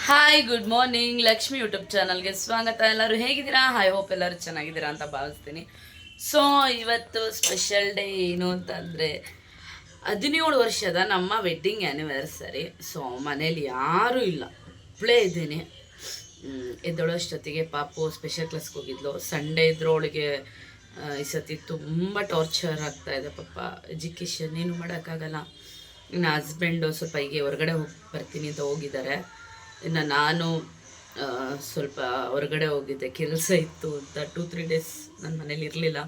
Hi good morning Lakshmi YouTube ಚಾನಲ್ಗೆ ಸ್ವಾಗತ. ಎಲ್ಲರೂ ಹೇಗಿದ್ದೀರಾ? ಹಾಯ್ ಹೋಪ್ ಎಲ್ಲರೂ ಚೆನ್ನಾಗಿದ್ದೀರಾ ಅಂತ ಭಾವಿಸ್ತೀನಿ. ಸೊ ಇವತ್ತು ಸ್ಪೆಷಲ್ ಡೇ ಏನು ಅಂತಂದರೆ, ಹದಿನೇಳು ವರ್ಷದ ನಮ್ಮ ವೆಡ್ಡಿಂಗ್ ಆ್ಯನಿವರ್ಸರಿ ಸೊ ಮನೇಲಿ ಯಾರೂ ಇಲ್ಲ. ಒಬ್ಬಳೇ ಇದ್ದೀನಿ. ಎದ್ದೊಳೋಷ್ಟೊತ್ತಿಗೆ ಪಾಪು ಸ್ಪೆಷಲ್ ಕ್ಲಾಸ್ಗೆ ಹೋಗಿದ್ಲು. ಸಂಡೇ ಇದ್ರೊಳಗೆ ಈ ಸತಿ ತುಂಬ ಟಾರ್ಚರ್ ಆಗ್ತಾ ಇದೆ ಪಾಪ. ಎಜುಕೇಷನ್ ಏನು ಮಾಡೋಕ್ಕಾಗಲ್ಲ. ನನ್ನ ಹಸ್ಬೆಂಡು ಸ್ವಲ್ಪ ಹೀಗೆ ಹೊರಗಡೆ ಹೋಗಿ ಬರ್ತೀನಿ ಅಂತ ಹೋಗಿದ್ದಾರೆ. ಇನ್ನು ನಾನು ಸ್ವಲ್ಪ ಹೊರಗಡೆ ಹೋಗಿದ್ದೆ. ಕೆಲಸ ಇತ್ತು ಅಂತ ಟೂ ತ್ರೀ ಡೇಸ್ ನನ್ನ ಮನೇಲಿ ಇರಲಿಲ್ಲ.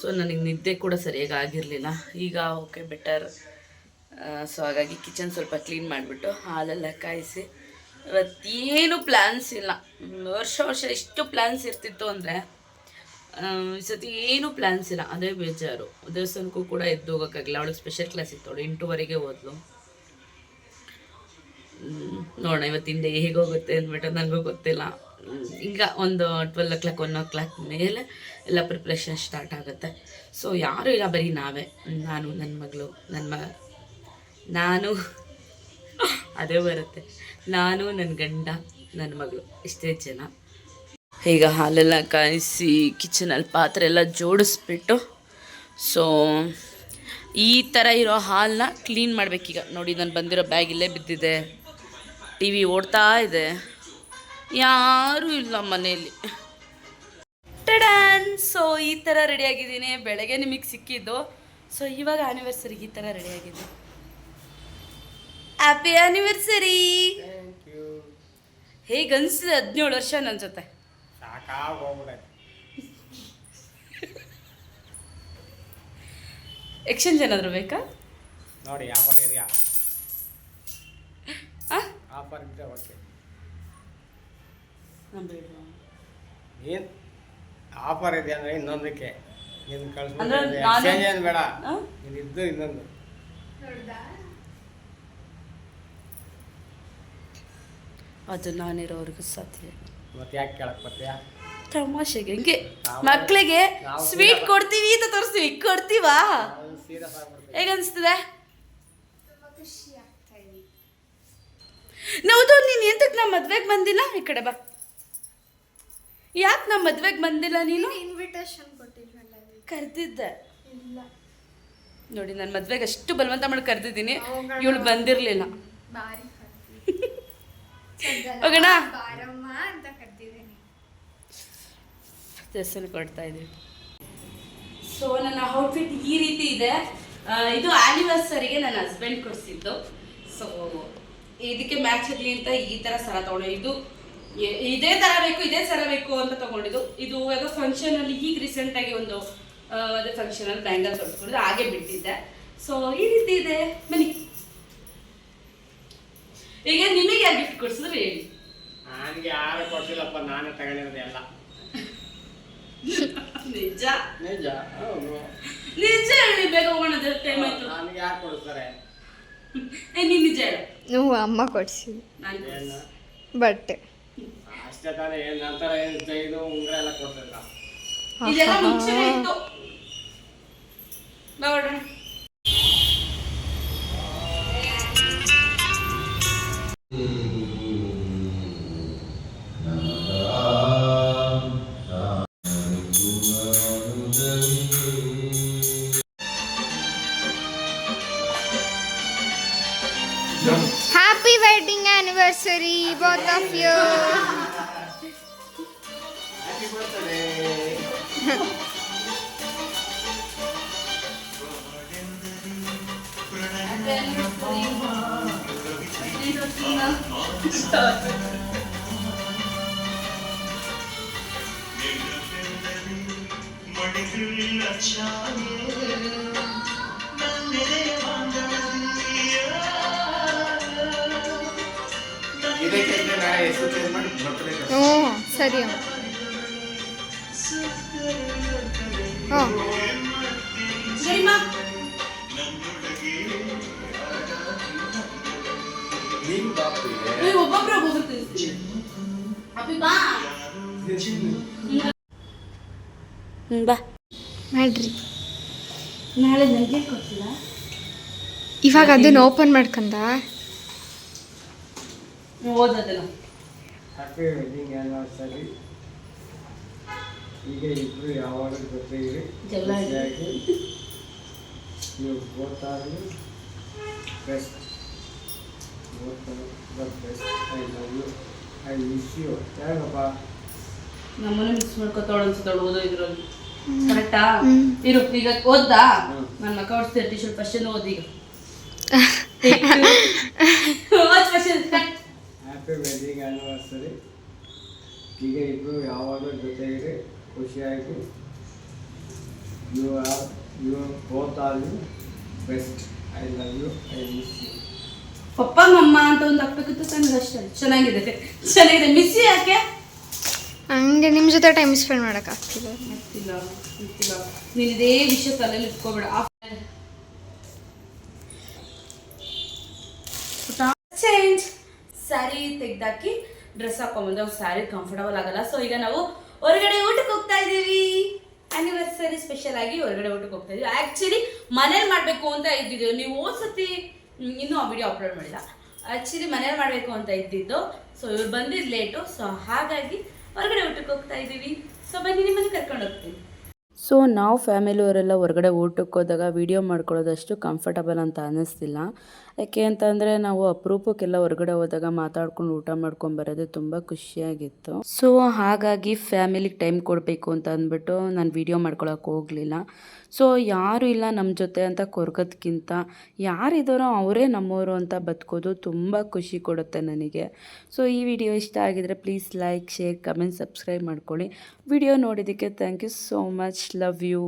ಸೊ ನನಗೆ ನಿದ್ದೆ ಕೂಡ ಸರಿಯಾಗಿ ಆಗಿರಲಿಲ್ಲ. ಈಗ ಓಕೆ ಬೆಟರ್ ಸೊ ಹಾಗಾಗಿ ಕಿಚನ್ ಸ್ವಲ್ಪ ಕ್ಲೀನ್ ಮಾಡಿಬಿಟ್ಟು ಹಾಲೆಲ್ಲ ಕಾಯಿಸಿ. ಇವತ್ತೇನು ಪ್ಲ್ಯಾನ್ಸ್ ಇಲ್ಲ. ವರ್ಷ ವರ್ಷ ಎಷ್ಟು ಪ್ಲ್ಯಾನ್ಸ್ ಇರ್ತಿತ್ತು ಅಂದರೆ ಈ ಸತಿ ಏನೂ ಪ್ಲ್ಯಾನ್ಸ್ ಇಲ್ಲ. ಅದೇ ಬೇಜಾರು. ದೇವಸ್ಥಾನಕ್ಕೂ ಕೂಡ ಎದ್ದು ಹೋಗೋಕ್ಕಾಗಿಲ್ಲ ಅವಳಿಗೆ ಸ್ಪೆಷಲ್ ಕ್ಲಾಸ್ ಇತ್ತು. ಅವಳು ಎಂಟೂವರೆಗೆ ಓದ್ಲು ನೋಡೋಣ, ಇವತ್ತಿನ ಡೇ ಹೇಗೆ ಹೋಗುತ್ತೆ ಅಂದ್ಬಿಟ್ಟು ನನಗೂ ಗೊತ್ತಿಲ್ಲ. ಈಗ ಒಂದು twelve o'clock one o'clock ಮೇಲೆ ಎಲ್ಲ ಪ್ರಿಪ್ರೇಷನ್ ಸ್ಟಾರ್ಟ್ ಆಗುತ್ತೆ. ಸೊ ಯಾರೂ ಇಲ್ಲ, ಬರೀ ನಾವೇ. ನಾನು ನನ್ನ ಮಗಳು ನನ್ನ ಮ, ನಾನು. ಅದೇ ಬರುತ್ತೆ. ನಾನು ನನ್ನ ಗಂಡ ನನ್ನ ಮಗಳು. ಇಷ್ಟೇ ಜನ. ಈಗ ಹಾಲೆಲ್ಲ ಕಾಯಿಸಿ ಕಿಚನಲ್ಲಿ ಪಾತ್ರೆ ಎಲ್ಲ ಜೋಡಿಸ್ಬಿಟ್ಟು ಸೊ ಈ ಥರ ಇರೋ ಹಾಲನ್ನ ಕ್ಲೀನ್ ಮಾಡಬೇಕೀಗ. ನೋಡಿ, ನಾನು ಬಂದಿರೋ ಬ್ಯಾಗ್ ಇಲ್ಲೇ ಬಿದ್ದಿದೆ. ಟಿ ವಿ ಓಡ್ತಾ ಇದೆ. ಯಾರೂ ಇಲ್ಲ ಮನೆಯಲ್ಲಿ. ಟಡನ್ ಸೊ ಈ ಥರ ರೆಡಿಯಾಗಿದ್ದೀನಿ ಬೆಳಗ್ಗೆ ನಿಮಗೆ ಸಿಕ್ಕಿದ್ದು. ಸೊ ಇವಾಗ ಆ್ಯನಿವರ್ಸರಿಗೆ ಈ ಥರ ರೆಡಿಯಾಗಿದೆ ಹ್ಯಾಪಿ ಆ್ಯನಿವರ್ಸರಿ ಹೇಗೆ ಅನಿಸಿದೆ? ಹದಿನೇಳು ವರ್ಷ ನನ್ನ ಜೊತೆ ಎಕ್ಸ್ಚೇಂಜ್ ಏನಾದರೂ ಬೇಕಾ? ನೋಡಿ ಯಾವ? ಆಫರ್ ಇದ್ದರೆ ಓಕೆ? ಏನು? ಆಫರ್ ಇದೆ ಅಂದರೆ ಇನ್ನೊಂದಕ್ಕೆ. ನೀನು ಅಂದ್ರೆ ಕಳಿಸ್ಬಿಟ್ಟು ಎಕ್ಸ್ಚೇಂಜ್ ಏನು ಬೇಡ? ನೀನು ಇದ್ದು ಇನ್ನೊಂದು. ಅದು ನಾನಿರೋವರೆಗೂ ಸಾಧ್ಯ ಇಲ್ಲ. ಮತ್ತೆ ಯಾಕೆ ಕೇಳಕ್ ಬರ್ತೀಯಾ? ತಮಾಷೆಗೆ ಹಿಂಗೆ? ಮಕ್ಕಳಿಗೆ ಸ್ವೀಟ್ ಕೊಡ್ತೀವಿ ಅಂತ ತೋರಿಸ್ತೀವಿ. ಕೊಡ್ತೀವಾ? ಸೀರಿಯಸ್ ಹೌದು ನೀನು ಎಂತಕ್ಕೆ ನಮ್ಮ ಮದ್ವೆಗೆ ಬಂದಿಲ್ಲ? ಈ ಕಡೆ ಬಾ. ಯಾಕೆ ನಮ್ಮ ಮದ್ವೆಗೆ ಬಂದಿಲ್ಲ ನೀನು? ಇನ್ವಿಟೇಷನ್ ಕೊಟ್ಟಿದ್ವಲ್ಲ. ಕರೆದಿದ್ದೆ. ಇಲ್ಲ. ನೋಡಿ ನಾನು ಮದ್ವೆಗೆ ಅಷ್ಟು ಬಲವಂತ ಮಾಡಿ ಕರೆದಿದ್ದೀನಿ. ಇವಳು ಬಂದಿರಲಿಲ್ಲ. ಹೋಗೋಣ? ದೇವಸ್ಥಾನ ಕೊಡ್ತಾ ಇದ್ದೀವಿ ಸೊ ನನ್ನ ಔಟ್ಫಿಟ್ ಈ ರೀತಿ ಇದೆ. ಇದು ಆನಿವರ್ಸರಿಗೆ ನನ್ನ ಹಸ್ಬೆಂಡ್ ಕೊಡಿಸಿದ್ದು. ಸೊ ಇದಕ್ಕೆ ಮ್ಯಾಚ್ ಇರಲಿ ಅಂತ ಈ ತರ ಸರ ತಗೊಂಡೆ ಇದು ಇದೇ ತರ ಬೇಕು ಇದೇ ಸರ ಬೇಕು ಅಂತ ತಗೊಂಡಿದ್ದು. ಇದು ಯಾವುದೋ ಫಂಕ್ಷನಲ್ಲಿ ಈಗ ರೀಸೆಂಟ್ ಆಗಿ ಒಂದು ಅದೇ ಫಂಕ್ಷನ್ ಅಲ್ಲಿ ಬ್ಯಾಂಗಲ್ ತೊಡ್ಕೊಂಡಿದ್ದು ಹಾಗೆ ಬಿಟ್ಟಿದ್ದೆ. ಸೊ ಈ ರೀತಿ ಇದೆ. ಬನ್ನಿ. ಈಗ ನಿಮಗೆ ಯಾರು ಗಿಫ್ಟ್ ಕೊಡ್ಸಿದ್ರು ಹೇಳಿ. ನನಗೆ ಯಾರು ಕೊಡ್ತಿಲ್ಲಪ್ಪ ನಾನೇ ತಗೊಂಡಿರೋದು ಎಲ್ಲ. ನಿಜ? ನಿಜ ನಿಜ ಹೇಳಿ ಬೇಗ ಹೋಗೋಣ ಟೈಮ್ ಆಯ್ತು. ನನಗೆ ಯಾರು ಕೊಡಿಸ್ತಾರೆ? ಹೇಳು ನೀವು ಅಮ್ಮ ಕೊಡ್ಸಿ ಬಟ್ಟೆ. ಅಷ್ಟೇ ತಾನೇ ಏನು ನಂತರ ಏನು ಇದು ಉಂಗುರ ಎಲ್ಲ ಕೊಡ್ತಿಲ್ಲ ಇದೆಲ್ಲ ಮುಂಚೆನೇ ಇತ್ತು. ಬಾ wedding anniversary, both of you. Happy birthday. ಹ್ಞೂ ಸರಿ ಏ, ಹ್ಞೂ ಬಾ. ಮಾಡ್ರಿ. ನಾಳೆ ಇವಾಗ ಅದನ್ನ ಓಪನ್ ಮಾಡ್ಕಂದ? ನೀವು ಓದೋದಿಲ್ಲ ಹ್ಯಾಪಿ ವೆಡ್ಡಿಂಗ್ ಆ್ಯನಿವರ್ಸರಿ ಈಗ ಇಬ್ಬರು ಯಾವಾಗ ಜೊತೆಗೆ ಜಗಳ ಆಡಿ. ಖುಷಿಯಾಗಿ. ನೀವು ಬೋತಾಗಲಿ best both the best I love you I miss you miss ಅನ್ಸುತ್ತಾಳು ಓದೋ ಇದ್ರಲ್ಲಿ. ಕರೆಕ್ಟಾ ಇರು ಈಗ ಓದ್ದಾ? ನನ್ನ ಮಕ್ಕ ಹೊಡ್ಸ್ತೀರ ಟಿ ಶರ್ಟ್ ಫಸ್ಟ್ ಓದಿ ಈಗ. ಫಸ್ಟ್. ಹ್ಯಾಪಿ ವೆಡ್ಡಿಂಗ್ ಆ್ಯನಿವರ್ಸರಿ ಈಗ ಇಬ್ಬರು ಯಾವಾಗಲೂ ಜೊತೆಗಿರಿ ಖುಷಿಯಾಗಿ you are you both are you best I love you I miss you ಪಪ್ಪ ಮಮ್ಮ ಅಂತ ಒಂದು ಹಾಕ್ಬೇಕಿತ್ತು ಸಣ್ಣ ಅಷ್ಟೇ. ಚೆನ್ನಾಗಿದೆ ಚೆನ್ನಾಗಿದೆ. ಮಿಸ್ ಯಾಕೆ? ಹಂಗೆ ನಿಮ್ಮ ಜೊತೆ ಟೈಮ್ ಸ್ಪೆಂಡ್ ಮಾಡೋಕ್ಕಾಗ್ತಿಲ್ಲ ಗೊತ್ತಿಲ್ಲ ಗೊತ್ತಿಲ್ಲ ನೀನು ಇದೇ ವಿಷಯ ತಲೆಯಲ್ಲಿ ಇಟ್ಕೋಬೇಡ. ಚೇಂಜ್ ಸ್ಯಾರಿ ತೆಗ್ದಾಕಿ ಡ್ರೆಸ್ ಹಾಕೊಂಬಂದ್ರೆ ಸ್ಯಾರಿ ಕಂಫರ್ಟಬಲ್ ಆಗಲ್ಲ. ಸೊ ಈಗ ನಾವು ಹೊರಗಡೆ ಊಟಕ್ಕೆ ಹೋಗ್ತಾ ಇದ್ದೀವಿ. ಆನಿವರ್ಸರಿ ಸ್ಪೆಷಲ್ ಆಗಿ ಹೊರಗಡೆ ಊಟಕ್ಕೆ ಹೋಗ್ತಾ ಇದೀವಿ ಆ್ಯಕ್ಚುಲಿ ಮನೇಲಿ ಮಾಡಬೇಕು ಅಂತ ಇದ್ದಿದ್ದು. ನೀವು ಓದ್ಸತಿ ಇನ್ನೂ ಆ ವಿಡಿಯೋ ಅಪ್ಲೋಡ್ ಮಾಡಿಲ್ಲ. ಆ್ಯಕ್ಚುಲಿ ಮನೇಲಿ ಮಾಡಬೇಕು ಅಂತ ಇದ್ದಿದ್ದು. ಸೊ ಇವ್ರು ಬಂದಿದ್ದು ಲೇಟು ಸೊ ಹಾಗಾಗಿ ಹೊರಗಡೆ ಊಟಕ್ಕೆ ಹೋಗ್ತಾ ಇದ್ದೀವಿ. ಸೊ ಬನ್ನಿ, ನಿಮ್ಮನ್ನು ಕರ್ಕೊಂಡು ಹೋಗ್ತೀನಿ. ಸೊ ನಾವು ಫ್ಯಾಮಿಲಿಯವರೆಲ್ಲ ಹೊರಗಡೆ ಊಟಕ್ಕೆ ಹೋದಾಗ ವೀಡಿಯೋ ಮಾಡ್ಕೊಳ್ಳೋದಷ್ಟು ಕಂಫರ್ಟಬಲ್ ಅಂತ ಅನ್ನಿಸ್ತಿಲ್ಲ. ಯಾಕೆ ಅಂತಂದರೆ ನಾವು ಅಪರೂಪಕ್ಕೆಲ್ಲ ಹೊರಗಡೆ ಹೋದಾಗ ಮಾತಾಡ್ಕೊಂಡು ಊಟ ಮಾಡ್ಕೊಂಡು ಬರೋದು ತುಂಬ ಖುಷಿಯಾಗಿತ್ತು. ಸೊ ಹಾಗಾಗಿ ಫ್ಯಾಮಿಲಿಗೆ ಟೈಮ್ ಕೊಡಬೇಕು ಅಂತ ಅಂದ್ಬಿಟ್ಟು ನಾನು ವಿಡಿಯೋ ಮಾಡ್ಕೊಳಕ್ಕೆ ಹೋಗಲಿಲ್ಲ. ಸೊ ಯಾರು ಇಲ್ಲ ನಮ್ಮ ಜೊತೆ ಅಂತ ಕೊರ್ಗದ್ಕಿಂತ ಯಾರಿದ್ದಾರೋ ಅವರೇ ನಮ್ಮವರು ಅಂತ ಬದುಕೋದು ತುಂಬ ಖುಷಿ ಕೊಡುತ್ತೆ ನನಗೆ. ಸೊ ಈ ವಿಡಿಯೋ ಇಷ್ಟ ಆಗಿದ್ರೆ please like share comment subscribe ಮಾಡ್ಕೊಳ್ಳಿ. ವಿಡಿಯೋ ನೋಡಿದ್ದಕ್ಕೆ thank you so much love you